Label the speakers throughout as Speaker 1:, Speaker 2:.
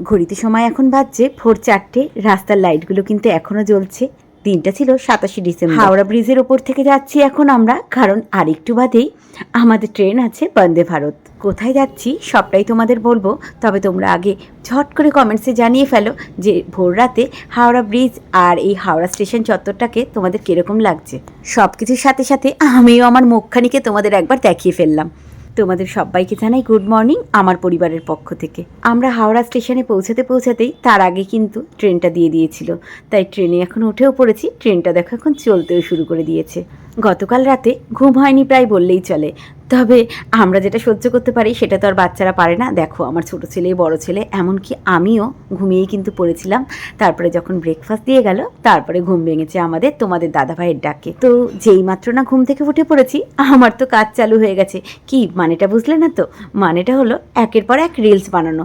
Speaker 1: ঘড়িতে সময় এখন বাজছে ভোর চারটে। রাস্তার লাইটগুলো কিন্তু এখনও জ্বলছে। দিনটা ছিল সাতাশে ডিসেম্বর। হাওড়া ব্রিজের ওপর থেকে যাচ্ছি এখন আমরা, কারণ আরেকটু বাদেই আমাদের ট্রেন আছে বন্দে ভারত। কোথায় যাচ্ছি সবটাই তোমাদের বলব, তবে তোমরা আগে ঝট করে কমেন্টসে জানিয়ে ফেলো যে ভোর রাতে হাওড়া ব্রিজ আর এই হাওড়া স্টেশন চত্বরটাকে তোমাদের কীরকম লাগছে। সব কিছুর সাথে সাথে আমিও আমার মুখখানিকে তোমাদের একবার দেখিয়ে ফেললাম। তোমাদের সবাইকে জানাই গুড মর্নিং আমার পরিবারের পক্ষ থেকে। আমরা হাওড়া স্টেশনে পৌঁছাতে পৌঁছাতেই তার আগে কিন্তু ট্রেনটা দিয়ে দিয়েছিল। তাই ট্রেনে এখন উঠেও পড়েছি, ট্রেনটা দেখো এখন চলতেও শুরু করে দিয়েছে। গতকাল রাতে ঘুম হয়নি প্রায় বললেই চলে। তবে আমরা যেটা সহ্য করতে পারি সেটা তো আর বাচ্চারা পারে না। দেখো, আমার ছোট ছেলে, বড় ছেলে, এমনকি আমিও ঘুমিয়েই কিন্তু পড়েছিলাম। তারপরে যখন ব্রেকফাস্ট দিয়ে গেল, তারপরে ঘুম ভেঙেছে আমাদের, তোমাদের দাদা ভাইয়ের ডাকে। তো যেই মাত্র না ঘুম থেকে উঠে পড়েছি, আমার তো কাজ চালু হয়ে গেছে। কি, মানেটা বুঝলে না তো? মানেটা হলো একের পর এক রিলস বানানো।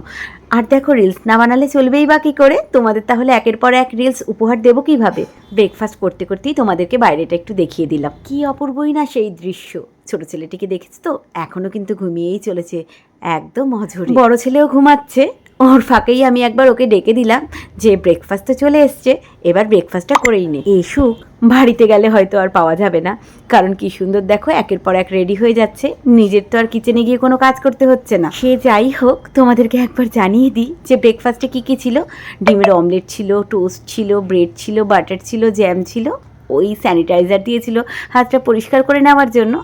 Speaker 1: আর দেখো রিলস না বানালে চলবেই বা কী করে? তোমাদের তাহলে একের পর এক রিলস উপহার দেবো কীভাবে? ব্রেকফাস্ট করতে করতেই তোমাদেরকে বাইরেটা একটু দেখিয়ে দিলাম। কি অপূর্বই না সেই দৃশ্য। ছোট ছেলেটিকে দেখেছি তো? এখনও কিন্তু ঘুমিয়েই চলেছে। একদম অঝরি বড় ছেলেও ঘুমাচ্ছে। ওর ফাঁকেই আমি একবার ওকে ডেকে দিলাম যে ব্রেকফাস্ট তো চলে এসছে, এবার ব্রেকফাস্টটা করেই নে। এই সুখ বাড়িতে গেলে হয়তো আর পাওয়া যাবে না। কারণ কি সুন্দর দেখো, একের পর এক রেডি হয়ে যাচ্ছে। নিজের তো আর কিচেনে গিয়ে কোনো কাজ করতে হচ্ছে না। সে যাই হোক, তোমাদেরকে একবার জানিয়ে দিই যে ব্রেকফাস্টে কি কি ছিল। ডিমের অমলেট ছিল টোস্ট ছিল ব্রেড ছিল বাটার ছিল জ্যাম ছিল। ওই স্যানিটাইজার দিয়েছিল, হাতটা পরিষ্কার করে নেওয়ার জন্য।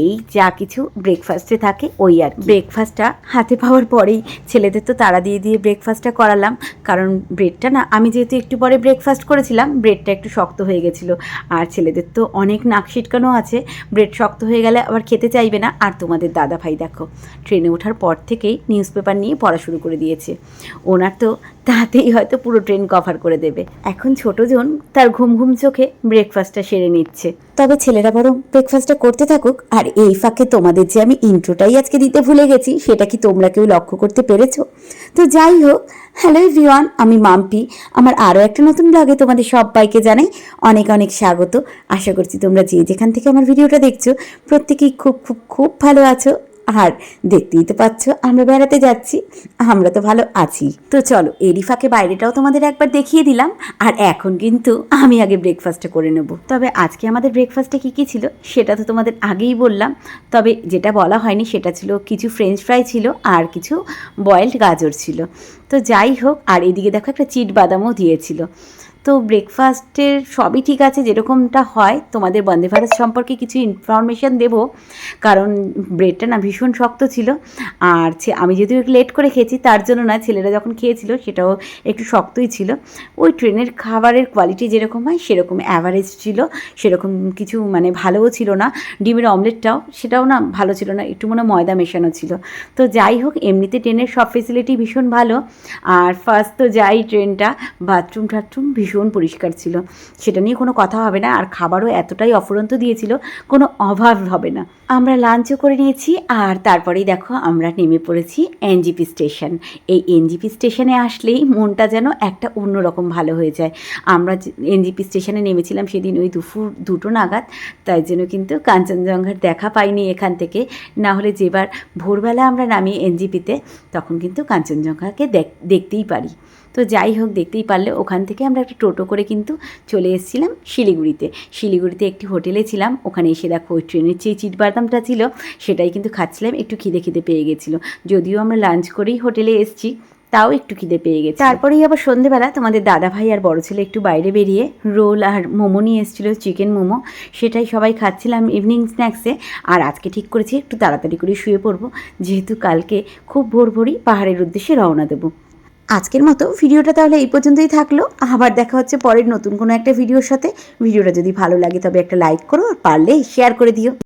Speaker 1: এই যা কিছু ব্রেকফাস্টে থাকে, ওই আর ব্রেকফাস্টটা হাতে পাওয়ার পরেই ছেলেদের তো তাড়া দিয়ে দিয়ে ব্রেকফাস্টটা করালাম। কারণ ব্রেডটা না, আমি যেহেতু একটু পরে ব্রেকফাস্ট করেছিলাম ব্রেডটা একটু শক্ত হয়ে গেছিল। আর ছেলেদের তো অনেক নাক ছিটকানো আছে ব্রেড শক্ত হয়ে গেলে আবার খেতে চাইবে না। আর তোমাদের দাদা ভাই দেখো ট্রেনে ওঠার পর থেকেই নিউজ পেপার নিয়ে পড়া শুরু করে দিয়েছে। ওনার তো তাতেই হয়তো পুরো ট্রেন কভার করে দেবে। এখন ছোটজন তার ঘুম ঘুম চোখে ব্রেকফাস্টটা সেরে নিচ্ছে। তবে ছেলেরা বরং ব্রেকফাস্টটা করতে থাকুক, আর এই ফাঁকে তোমাদের যে আমি ইন্ট্রোটাই আজকে দিতে ভুলে গেছি, সেটা কি তোমরা কেউ লক্ষ্য করতে পেরেছ? তো যাই হোক হ্যালো এভরিওয়ান আমি মাম্পি। আমার আরও একটা নতুন ব্লগে তোমাদের সবাইকে জানাই অনেক অনেক স্বাগত। আশা করছি তোমরা যে যেখান থেকে আমার ভিডিওটা দেখছ, প্রত্যেকেই খুব খুব খুব ভালো আছো। আর দেখতেই তো পাচ্ছ, আমরা বেড়াতে যাচ্ছি। আমরা তো ভালো আছি। তো চলো, এরই ফাঁকে বাইরেটাও তোমাদের একবার দেখিয়ে দিলাম। আর এখন কিন্তু আমি আগে ব্রেকফাস্টটা করে নেব। তবে আজকে আমাদের ব্রেকফাস্টে কী কী ছিল, সেটা তো তোমাদের আগেই বললাম। তবে যেটা বলা হয়নি, সেটা ছিল কিছু ফ্রেঞ্চ ফ্রাই ছিল আর কিছু বয়েলড গাজর ছিল। তো যাই হোক, আর এদিকে দেখো একটা চিট বাদামও দিয়েছিল। তো ব্রেকফাস্টের সবই ঠিক আছে, যেরকমটা হয়। তোমাদের বন্দে ভারত সম্পর্কে কিছু ইনফরমেশান দেবো, কারণ ব্রেডটা না ভীষণ শক্ত ছিল। আর আমি যেহেতু একটু লেট করে খেয়েছি, তার জন্য না, ছেলেরা যখন খেয়েছিল, সেটাও একটু শক্তই ছিল। ওই ট্রেনের খাবারের কোয়ালিটি যেরকম হয়, সেরকম অ্যাভারেজ ছিল। সেরকম কিছু মানে ভালোও ছিল না। ডিমের অমলেটটাও সেটাও না ভালো ছিল না, একটু মনে ময়দা মেশানো ছিল। তো যাই হোক, এমনিতে ট্রেনের সব ফেসিলিটি ভীষণ ভালো। আর ফার্স্ট তো যাই ট্রেনটা বাথরুম টাথরুম ভীষণ পরিষ্কার ছিল। সেটা নিয়ে কোনো কথা হবে না। আর খাবারও এতটাই অফুরন্ত দিয়েছিল, কোনো অভাব হবে না। আমরা লাঞ্চও করে নিয়েছি, আর তারপরেই দেখো আমরা নেমে পড়েছি এনজিপি স্টেশন এই এনজিপি স্টেশনে আসলেই মনটা যেন একটা অন্যরকম ভালো হয়ে যায়। আমরা এনজিপি স্টেশনে নেমেছিলাম সেদিন ওই দুপুর দুটো নাগাদ, তাই জন্য কিন্তু কাঞ্চনজঙ্ঘার দেখা পাইনি এখান থেকে। না হলে যেবার ভোরবেলা আমরা নামি এনজিপিতে তখন কিন্তু কাঞ্চনজঙ্ঘাকে দেখ- দেখতেই পারি। তো যাই হোক, দেখতেই পারলে ওখান থেকে আমরা একটা টোটো করে কিন্তু চলে এসেছিলাম শিলিগুড়িতে। শিলিগুড়িতে একটি হোটেলে ছিলাম, ওখানে এসে দেখো ওই ট্রেনের যে চিট বাদামটা ছিল, সেটাই কিন্তু খাচ্ছিলাম, একটু খিদে খিদে পেয়ে গেছিল। যদিও আমরা লাঞ্চ করেই হোটেলে এসেছি, তাও একটু খিদে পেয়ে গেছে তারপরেই আবার সন্ধেবেলা তোমাদের দাদা ভাই আর বড় ছেলে একটু বাইরে বেরিয়ে রোল আর মোমো নিয়ে এসেছিল, চিকেন মোমো, সেটাই সবাই খাচ্ছিলাম ইভিনিং স্ন্যাক্সে আর আজকে ঠিক করেছি, একটু তাড়াতাড়ি করে শুয়ে পড়ব, যেহেতু কালকে খুব ভোর ভোরই পাহাড়ের উদ্দেশ্যে রওনা দেবো। আজকের মতো ভিডিওটা তাহলে এই পর্যন্তই থাকল। আবার দেখা হচ্ছে পরের নতুন কোনো একটা ভিডিওর সাথে। ভিডিওটা যদি ভালো লাগে তবে একটা লাইক করো আর পারলে শেয়ার করে দিও।